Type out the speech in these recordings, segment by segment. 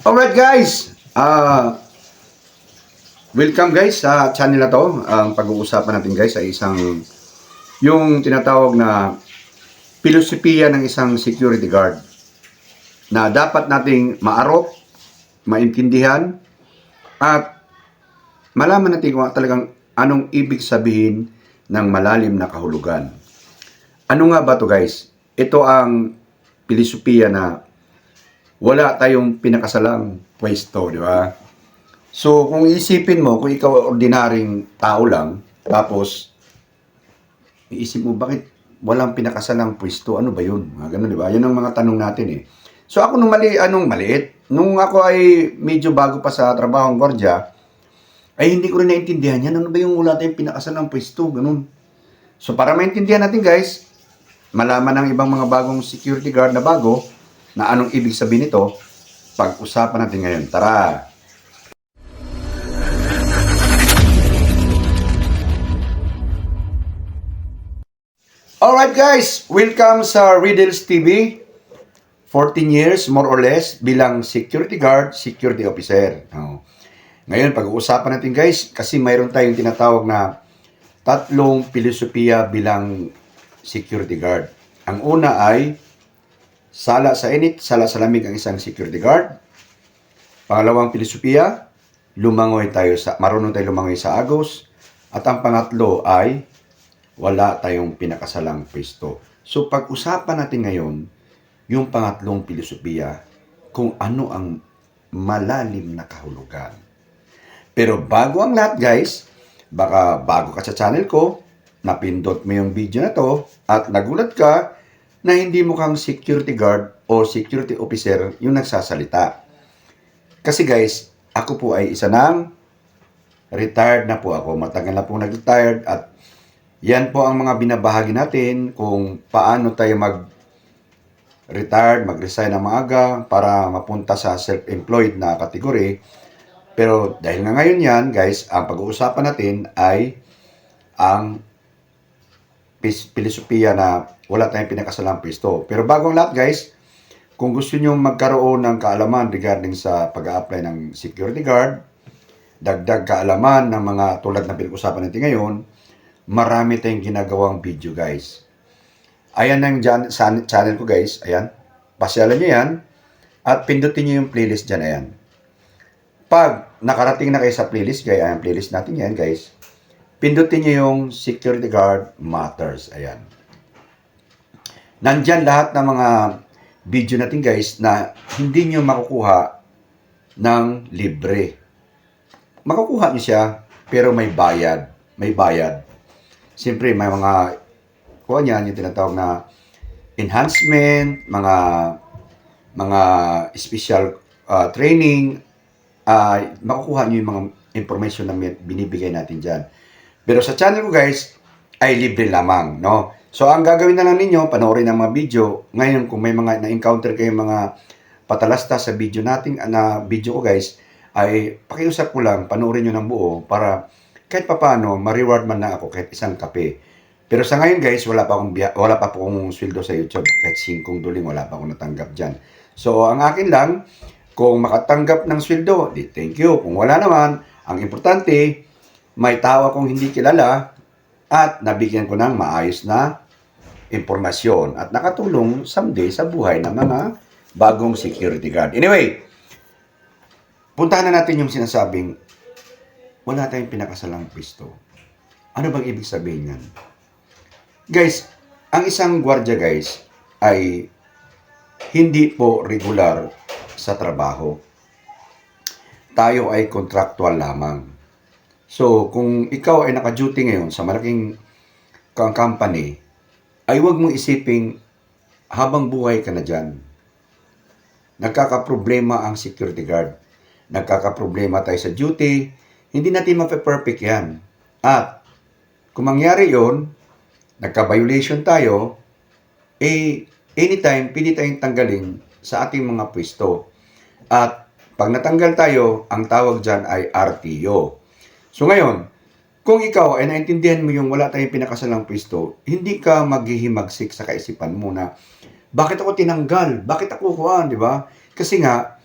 Alright guys, ah welcome guys sa channel na to. Ang pag-uusapan natin guys ay isang yung tinatawag na filosofiya ng isang security guard na dapat nating maarok, maintindihan at malaman natin kung talagang anong ibig sabihin ng malalim na kahulugan. Ano nga ba to guys? Ito ang filosofiya na wala tayong pinakasalang pwesto, di ba? So, kung isipin mo, kung ikaw ordinaryong tao lang, tapos, iisip mo, bakit walang pinakasalang pwesto? Ano ba yun? Mga ganun, di ba? Yun ang mga tanong natin eh. So, ako nung mali, anong maliit? Nung ako ay medyo bago pa sa trabaho ng gwardiya, ay hindi ko rin naintindihan yan. Ano ba yung wala tayong pinakasalang pwesto? Ganun. So, para maintindihan natin guys, malaman ng ibang mga bagong security guard na bago, na anong ibig sabihin nito, pag-usapan natin ngayon. Tara! Alright guys, welcome sa Riddles TV. 14 years, more or less, bilang security guard, security officer. Ngayon, pag-uusapan natin guys, kasi mayroon tayong tinatawag na tatlong filosofiya bilang security guard. Ang una ay Sala sa init, sala sa lamig ang isang security guard. Pangalawang filosofiya, lumangoy tayo sa, marunong tayo lumangoy sa agos. At ang pangatlo ay, wala tayong pinakasalang pwesto. So pag-usapan natin ngayon, yung pangatlong filosofiya, kung ano ang malalim na kahulugan. Pero bago ang lahat guys, baka bago ka sa channel ko, napindot mo yung video na to, at nagulat ka, na hindi mukhang security guard o security officer yung nagsasalita. Kasi guys, ako po ay isa ng retired na po ako. Matagal na po nag-retired at yan po ang mga binabahagi natin kung paano tayo mag retired, mag-resign ng maaga para mapunta sa self-employed na kategory. Pero dahil nga ngayon yan, guys, ang pag-uusapan natin ay ang filosofiya na wala tayong pinakasalang pwesto. Pero bago ang lahat guys, kung gusto nyo magkaroon ng kaalaman regarding sa pag apply ng security guard, dagdag kaalaman ng mga tulad na pinag-usapan natin ngayon, marami tayong ginagawang video guys. Ayan ang dyan, channel ko guys, ayan. Pasyalan nyo yan at pindutin nyo yung playlist dyan, ayan. Pag nakarating na kayo sa playlist, guys, ayan, playlist natin yan guys, pindutin nyo yung security guard matters. Ayan. Nandyan lahat ng mga video natin guys na hindi nyo makukuha ng libre. Makukuha nyo siya pero may bayad. May bayad. Siyempre may mga kuha niyan yung tinatawag na enhancement, mga mga special uh, training, uh, makukuha nyo yung mga information na binibigay natin dyan. Pero sa channel ko guys, ay libre lamang, no? So ang gagawin na lang ninyo, panoorin ang mga video. Ngayon kung may mga na-encounter kayong mga patalasta sa video nating na video ko guys, ay pakiusap ko lang, panoorin nyo ng buo para kahit papano, ma-reward man na ako kahit isang kape. Pero sa ngayon guys, wala pa akong wala pa po akong sweldo sa YouTube. Kahit singkong duling, wala pa akong natanggap diyan. So ang akin lang, kung makatanggap ng sweldo, di thank you. Kung wala naman, ang importante, may tao akong hindi kilala at nabigyan ko ng maayos na impormasyon at nakatulong someday sa buhay ng mga bagong security guard. Anyway, puntahan na natin yung sinasabing wala tayong pinakasalang pisto. Ano bang ibig sabihin yan? Guys, ang isang gwardiya guys ay hindi po regular sa trabaho. Tayo ay contractual lamang. So, kung ikaw ay naka-duty ngayon sa malaking company, ay huwag mong isiping habang buhay ka na dyan. Nagkakaproblema ang security guard. Nagkakaproblema tayo sa duty. Hindi natin mape-perfect yan. At kung mangyari yon, nagka-violation tayo, eh, anytime, pwede tayong tanggalin sa ating mga pwesto. At pag natanggal tayo, ang tawag dyan ay RTO. So ngayon, kung ikaw ay naintindihan mo yung wala tayong pinakasalang pwesto, hindi ka maghihimagsik sa kaisipan mo na, bakit ako tinanggal? Bakit ako kuhan? Di ba? Kasi nga,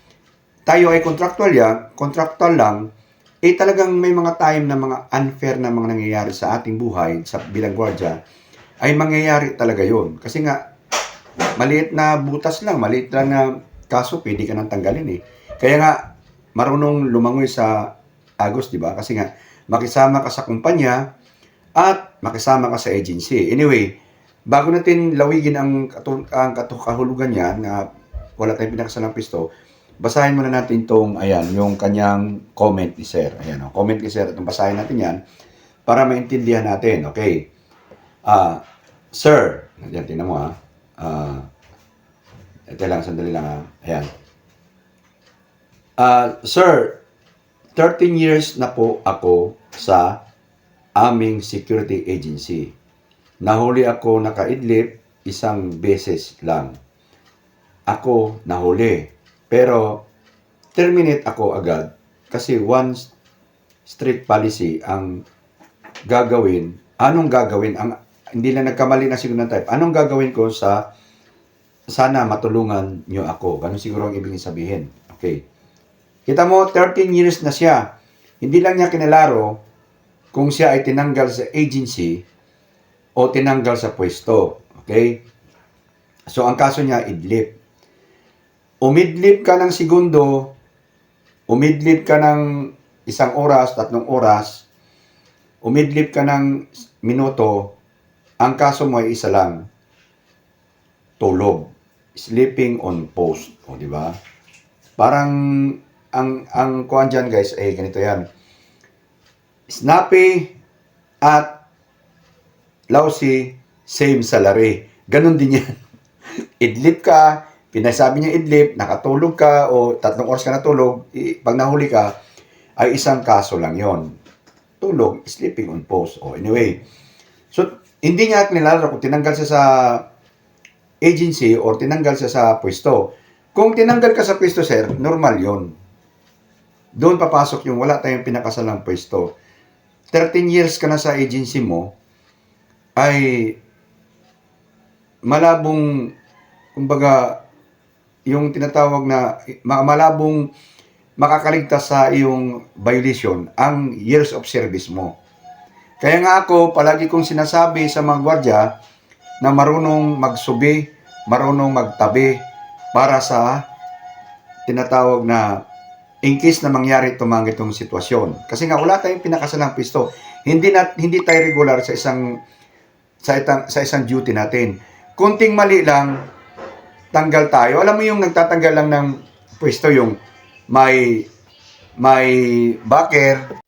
tayo ay contractual ya, contractual lang, eh talagang may mga time na mga unfair na mga nangyayari sa ating buhay sa bilang gwardiya, ay mangyayari talaga yon Kasi nga, maliit na butas lang, maliit lang na kaso, pwede ka nang tanggalin eh. Kaya nga, marunong lumangoy sa Agos, di ba? Kasi nga, makisama ka sa kumpanya at makisama ka sa agency. Anyway, bago natin lawigin ang, ang katu- kahulugan niya na wala tayong pinakasalang pisto, basahin muna natin tong, ayan, yung kanyang comment ni Sir. Ayan, oh, comment ni Sir. Itong basahin natin yan para maintindihan natin. Okay. Ah, Sir, ayan, tingnan mo ha. Ah, ito lang, sandali lang ha. Ayan. Ah, Sir, 13 years na po ako sa aming security agency. Nahuli ako nakaidlip isang beses lang. Ako nahuli. Pero terminate ako agad kasi one strict policy ang gagawin. Anong gagawin? Ang hindi lang nagkamali na siguro ng type. Anong gagawin ko sa sana matulungan nyo ako? Ganun siguro ang ibig sabihin. Okay. Kita mo, 13 years na siya. Hindi lang niya kinalaro kung siya ay tinanggal sa agency o tinanggal sa pwesto. Okay? So, ang kaso niya, idlip. Umidlip ka ng segundo, umidlip ka ng isang oras, tatlong oras, umidlip ka ng minuto, ang kaso mo ay isa lang. Tulog. Sleeping on post. O, di ba? Parang ang ang kuan dyan guys ay ganito yan. Snappy at lousy, same salary. Ganon din yan. idlip ka, pinasabi niya idlip, nakatulog ka o tatlong oras ka natulog, pag nahuli ka, ay isang kaso lang yon. Tulog, sleeping on post. O anyway, so hindi niya nilalaro kung tinanggal siya sa agency or tinanggal siya sa pwesto. Kung tinanggal ka sa pwesto, sir, normal yon. Doon papasok yung wala tayong pinakasalang pwesto. 13 years ka na sa agency mo, ay malabong, kumbaga, yung tinatawag na ma- malabong makakaligtas sa iyong violation ang years of service mo. Kaya nga ako, palagi kong sinasabi sa mga gwardya na marunong magsubi, marunong magtabi para sa tinatawag na in case na mangyari tumang itong sitwasyon. Kasi nga wala tayong pinakasalang pisto. Hindi na hindi tayo regular sa isang sa itang, sa isang duty natin. Kunting mali lang tanggal tayo. Alam mo yung nagtatanggal lang ng pwesto yung may may backer.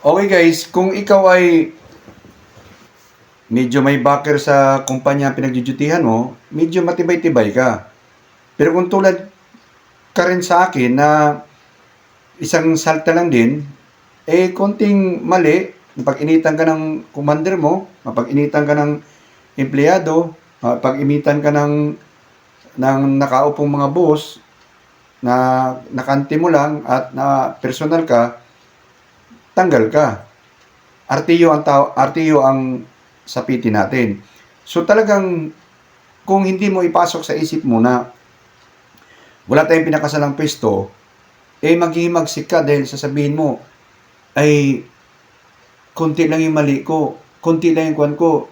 Okay guys, kung ikaw ay medyo may backer sa kumpanya pinagdudutihan mo, medyo matibay-tibay ka. Pero kung tulad ka rin sa akin na isang salta lang din, eh konting mali, mapag-initan ka ng commander mo, mapag-initan ka ng empleyado, mapag-imitan ka ng, ng nakaupong mga boss, na nakanti mo lang at na personal ka, tanggal ka. RTO ang tao, RTO ang sapitin natin. So talagang kung hindi mo ipasok sa isip mo na wala tayong pinakasalang pwesto, eh maghihimagsik ka dahil sasabihin mo, ay konti lang yung mali ko, konti lang yung kwan ko,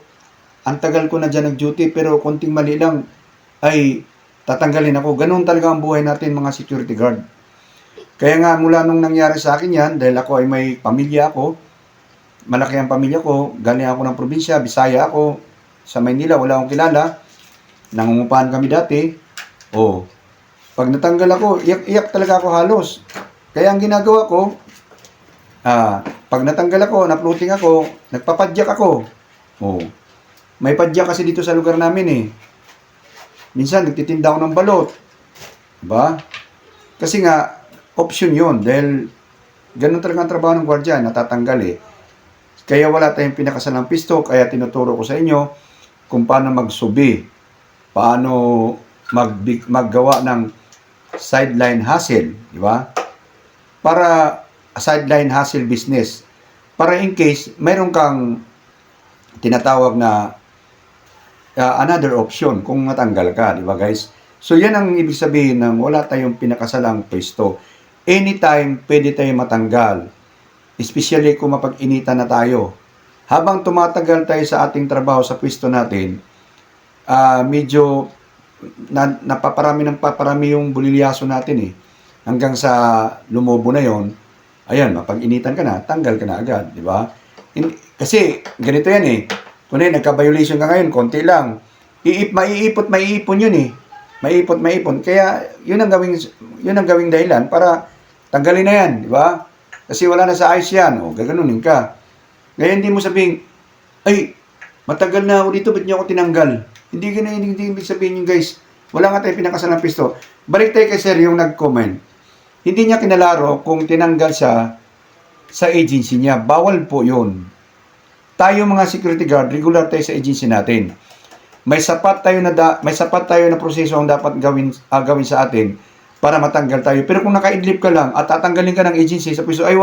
ang tagal ko na dyan nag-duty pero konting mali lang, ay tatanggalin ako. Ganun talaga ang buhay natin mga security guard. Kaya nga mula nung nangyari sa akin yan, dahil ako ay may pamilya ako, malaki ang pamilya ko, galing ako ng probinsya, Bisaya ako, sa Maynila, wala akong kilala, nangungupahan kami dati, oh, pag natanggal ako, iyak-iyak talaga ako halos. Kaya ang ginagawa ko, ah, pag natanggal ako, napluting ako, nagpapadyak ako. Oh, may padyak kasi dito sa lugar namin eh. Minsan, nagtitinda ako ng balot. Diba? Kasi nga, option yun. Dahil, ganun talaga ang trabaho ng gwardiya, natatanggal eh. Kaya wala tayong pinakasalang pisto, kaya tinuturo ko sa inyo kung paano magsubi. Paano mag, maggawa ng sideline hustle. Di ba? Para sideline hustle business. Para in case, mayroon kang tinatawag na uh, another option kung matanggal ka, di ba guys? So yan ang ibig sabihin ng wala tayong pinakasalang pwesto. Anytime, pwede tayong matanggal. Especially kung mapag-initan na tayo. Habang tumatagal tayo sa ating trabaho sa pwesto natin, ah medyo na, napaparami ng paparami yung bulilyaso natin eh. Hanggang sa lumobo na yon, ayan, mapag-initan ka na, tanggal ka na agad, di ba? Kasi ganito yan eh. Kung nagka-violation ka ngayon, konti lang. Iip, maiipot, maiipon yun eh. Maiipot, maipon. Kaya yun ang gawing yun ang gawing dahilan para tanggalin na yan, di ba? Kasi wala na sa ayos yan. O, gaganunin ka. Ngayon hindi mo sabihin, ay, matagal na ako dito, ba't niyo ako tinanggal? Hindi ganun, hindi, hindi ibig sabihin yun guys. Wala nga tayo pinakasalang pisto. Balik tayo kay sir yung nag-comment. Hindi niya kinalaro kung tinanggal siya sa agency niya. Bawal po yun. Tayo mga security guard, regular tayo sa agency natin. May sapat tayo na da, may sapat tayo na proseso ang dapat gawin ah, gawin sa atin para matanggal tayo. Pero kung nakaidlip ka lang at tatanggalin ka ng agency sa piso, ay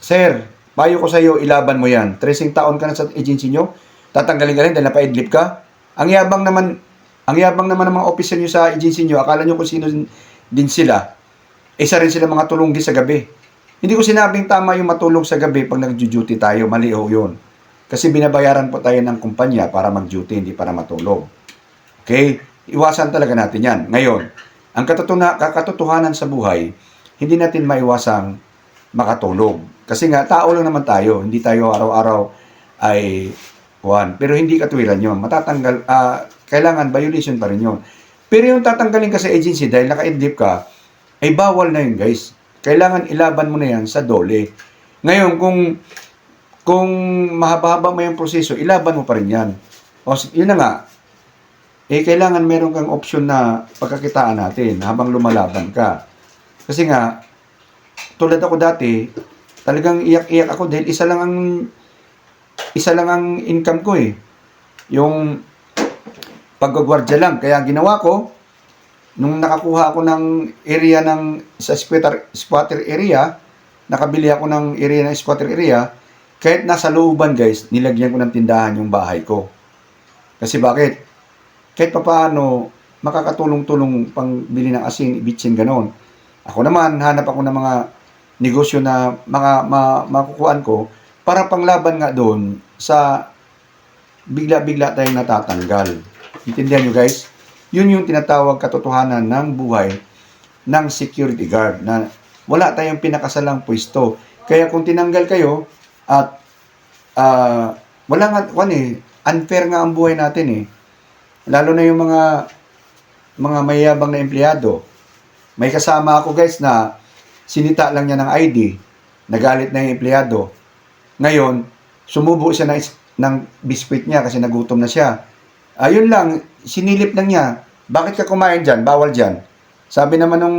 Sir, payo ko sa iyo, ilaban mo yan. Tracing taon ka na sa agency nyo, tatanggalin ka rin dahil napaidlip ka. Ang yabang naman, ang yabang naman ng mga officer nyo sa agency nyo, akala nyo kung sino din sila, isa rin sila mga tulunggi sa gabi. Hindi ko sinabing tama yung matulog sa gabi pag nag-duty tayo, mali ho yun. Kasi binabayaran po tayo ng kumpanya para mag-duty, hindi para matulog. Okay? Iwasan talaga natin yan. Ngayon, ang katutuna, kakatotohanan sa buhay, hindi natin maiwasang makatulog. Kasi nga, tao lang naman tayo. Hindi tayo araw-araw ay one. Pero hindi katuwiran yon Matatanggal, ah, kailangan violation pa rin yon Pero yung tatanggalin ka sa agency dahil naka-idlip ka, ay bawal na yun guys. Kailangan ilaban mo na yan sa dole. Ngayon, kung kung mahaba-haba mo yung proseso, ilaban mo pa rin yan. O, yun na nga, eh, kailangan meron kang option na pagkakitaan natin habang lumalaban ka. Kasi nga, tulad ako dati, talagang iyak-iyak ako dahil isa lang ang isa lang ang income ko eh. Yung paggagwardya lang. Kaya ginawa ko, nung nakakuha ako ng area ng sa squatter, squatter area, nakabili ako ng area ng squatter area, kahit nasa looban guys, nilagyan ko ng tindahan yung bahay ko. Kasi bakit? Kahit papaano, makakatulong-tulong pang bili ng asin, bitsin, ganon. Ako naman, hanap ako ng mga negosyo na mga ma, makukuhaan ko para panglaban nga doon sa bigla-bigla tayong natatanggal. Intindihan nyo guys? Yun yung tinatawag katotohanan ng buhay ng security guard na wala tayong pinakasalang pwesto. Kaya kung tinanggal kayo at ah, wala nga, kwan eh, unfair nga ang buhay natin eh. Lalo na yung mga mga mayabang na empleyado. May kasama ako guys na sinita lang niya ng ID, nagalit na yung empleyado. Ngayon, sumubo siya ng, ng biskwit niya kasi nagutom na siya. Ayun lang, sinilip lang niya. Bakit ka kumain dyan? Bawal dyan. Sabi naman nung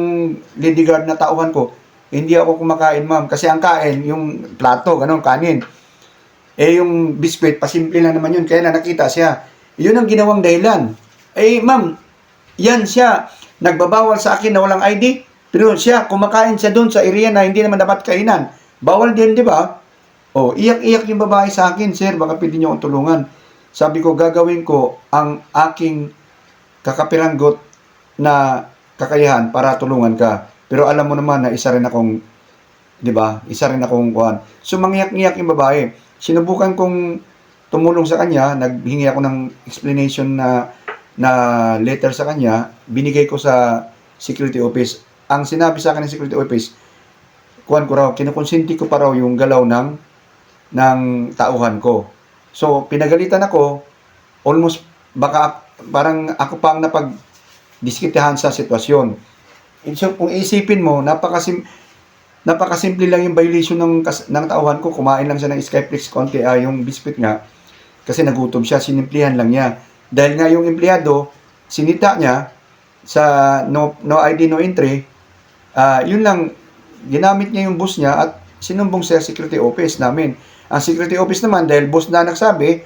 lady guard na tauhan ko, hindi ako kumakain ma'am. Kasi ang kain, yung plato, ganun, kanin. Eh yung biskwit, pasimple lang naman yun. Kaya na nakita siya. Yun ang ginawang dahilan. Eh ma'am, yan siya. Nagbabawal sa akin na walang ID. Pero siya, kumakain siya doon sa area na hindi naman dapat kainan. Bawal din, di ba? Oh, iyak-iyak yung babae sa akin, sir, baka pwede niyo akong tulungan. Sabi ko, gagawin ko ang aking kakapiranggot na kakayahan para tulungan ka. Pero alam mo naman na isa rin akong, di ba, isa rin akong kuhan. So, mangyak-ngyak yung babae. Sinubukan kong tumulong sa kanya, naghingi ako ng explanation na na letter sa kanya, binigay ko sa security office. Ang sinabi sa akin ng security office, kuhan ko raw, kinukonsinti ko pa raw yung galaw ng ng tauhan ko. So, pinagalitan ako, almost, baka parang ako pa ang napag diskitahan sa sitwasyon. And So, kung isipin mo, napakasim, napakasimple lang yung violation ng, ng tauhan ko. Kumain lang siya ng Skyflix konti, ah, yung biscuit nga. Kasi nagutom siya, sinimplihan lang niya. Dahil nga yung empleyado, sinita niya sa no, no ID, no entry, ah, yun lang, ginamit niya yung bus niya at sinumbong sa security office namin. Ang security office naman, dahil boss na nagsabi,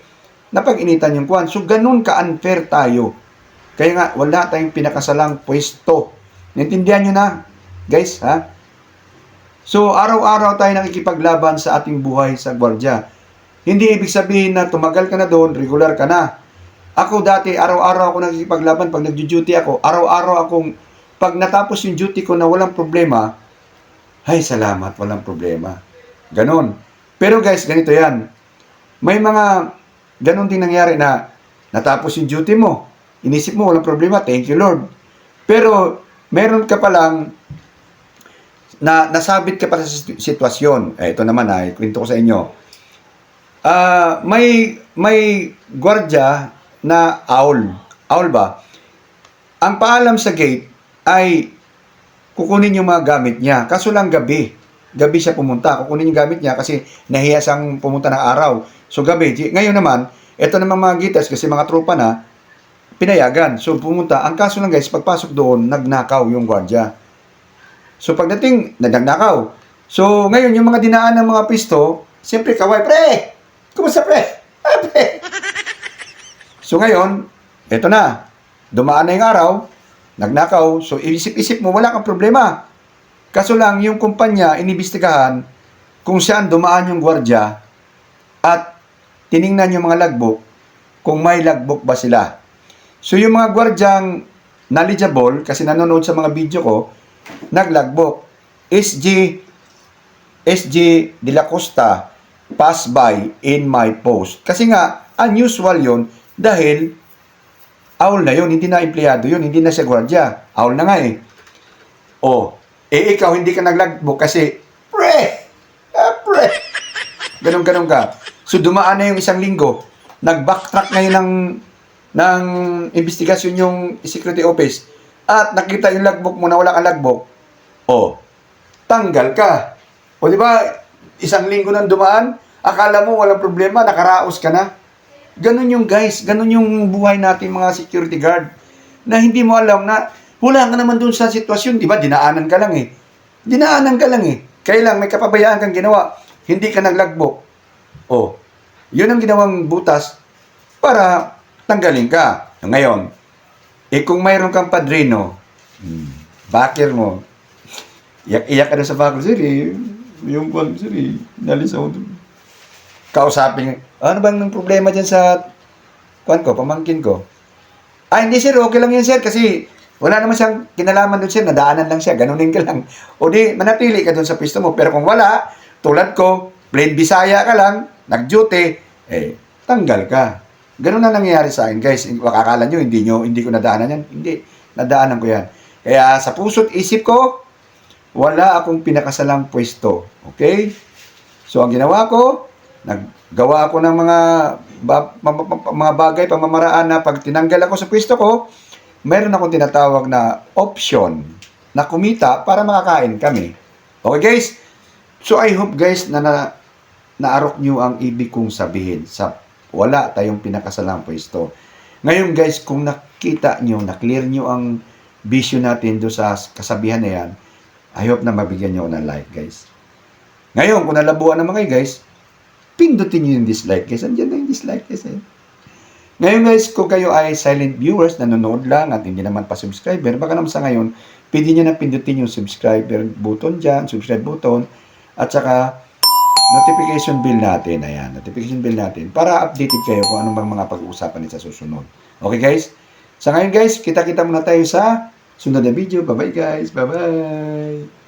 napag-initan yung kwan. So, ganun ka-unfair tayo. Kaya nga, wala tayong pinakasalang pwesto. Naintindihan nyo na, guys, ha? So, araw-araw tayo nakikipaglaban sa ating buhay sa gwardya. Hindi ibig sabihin na tumagal ka na doon, regular ka na. Ako dati, araw-araw ako nagkikipaglaban pag nagjo-duty ako. Araw-araw akong, pag natapos yung duty ko na walang problema, ay salamat, walang problema. Ganon. Pero guys, ganito yan. May mga ganon din nangyari na natapos yung duty mo. Inisip mo, walang problema, thank you Lord. Pero meron ka palang na nasabit ka pa sa sitwasyon. Eh, ito naman ay kwento ko sa inyo. Ah, may may gwardiya na owl. Owl ba? Ang paalam sa gate ay kukunin yung mga gamit niya. Kaso lang gabi. Gabi siya pumunta. Kukunin yung gamit niya kasi nahiya siyang pumunta ng araw. So gabi. Ngayon naman, ito naman mga gitas kasi mga tropa na, pinayagan. So pumunta. Ang kaso lang guys, pagpasok doon, nagnakaw yung gwardiya. So pagdating, nagnakaw. So ngayon, yung mga dinaan ng mga pisto, siyempre kaway, pre! Kumusta pre? Ah, pre! So ngayon, eto na. Dumaan na yung araw, nagnakaw. So isip-isip mo, wala kang problema. Kaso lang, yung kumpanya, inibestigahan kung saan dumaan yung gwardya at tiningnan yung mga logbook kung may logbook ba sila. So yung mga gwardyang knowledgeable, kasi nanonood sa mga video ko, nag-logbook. SG SG De La Costa pass by in my post. Kasi nga, unusual yon dahil owl na yon hindi na empleyado yon hindi na siya gwardya. Owl na nga eh. O, eh ikaw hindi ka naglagbook kasi, pre, ah, pre. Ganon-ganon ka. So dumaan na yung isang linggo, nag-backtrack ngayon ng, ng investigasyon yung security office at nakita yung logbook mo na wala kang logbook, o, tanggal ka. O di ba, isang linggo nang dumaan, akala mo walang problema, nakaraos ka na. Ganun yung guys, ganun yung buhay natin mga security guard. Na hindi mo alam na wala ka naman dun sa sitwasyon, di ba? Dinaanan ka lang eh. Dinaanan ka lang eh. Kaya lang, may kapabayaan kang ginawa. Hindi ka naglagbok. Oh, yun ang ginawang butas para tanggalin ka. Ngayon, eh kung mayroon kang padrino, hmm, backer mo, iyak-iyak ka sa backer, sir eh, yung kwan, sir eh, nalis ako dun. Kausapin, ano bang ng problema dyan sa kwan ko, pamangkin ko? Ah, hindi sir, okay lang yan sir, kasi wala naman siyang kinalaman doon sir, nadaanan lang siya, ganunin ka lang. O di, manatili ka doon sa pisto mo. Pero kung wala, tulad ko, plain Bisaya ka lang, nag-duty, eh, tanggal ka. Ganun na nangyayari sa akin, guys. Makakala nyo, hindi, nyo, hindi ko nadaanan yan. Hindi, nadaanan ko yan. Kaya sa puso't isip ko, wala akong pinakasalang pwesto. Okay? So, ang ginawa ko, naggawa ako ng mga ba- mga bagay, pamamaraan na pag tinanggal ako sa pwesto ko, mayroon akong tinatawag na option na kumita para makakain kami. Okay guys? So I hope guys na, na naarok nyo ang ibig kong sabihin sa wala tayong pinakasalang pwesto. Ngayon guys, kung nakita nyo, na-clear nyo ang vision natin do sa kasabihan na yan, I hope na mabigyan nyo ng like guys. Ngayon, kung nalabuan naman kayo guys, pindutin nyo yung dislike guys. Andiyan na yung dislike guys eh. Ngayon guys, kung kayo ay silent viewers, nanonood lang at hindi naman pa subscriber, baka naman sa ngayon, pwede nyo na pindutin yung subscriber button dyan, subscribe button, at saka notification bell natin. Ayan, notification bell natin para updated kayo kung anong mga pag-uusapan sa susunod. Okay guys? Sa ngayon guys, kita-kita muna tayo sa sunod na video. Bye-bye guys. Bye-bye.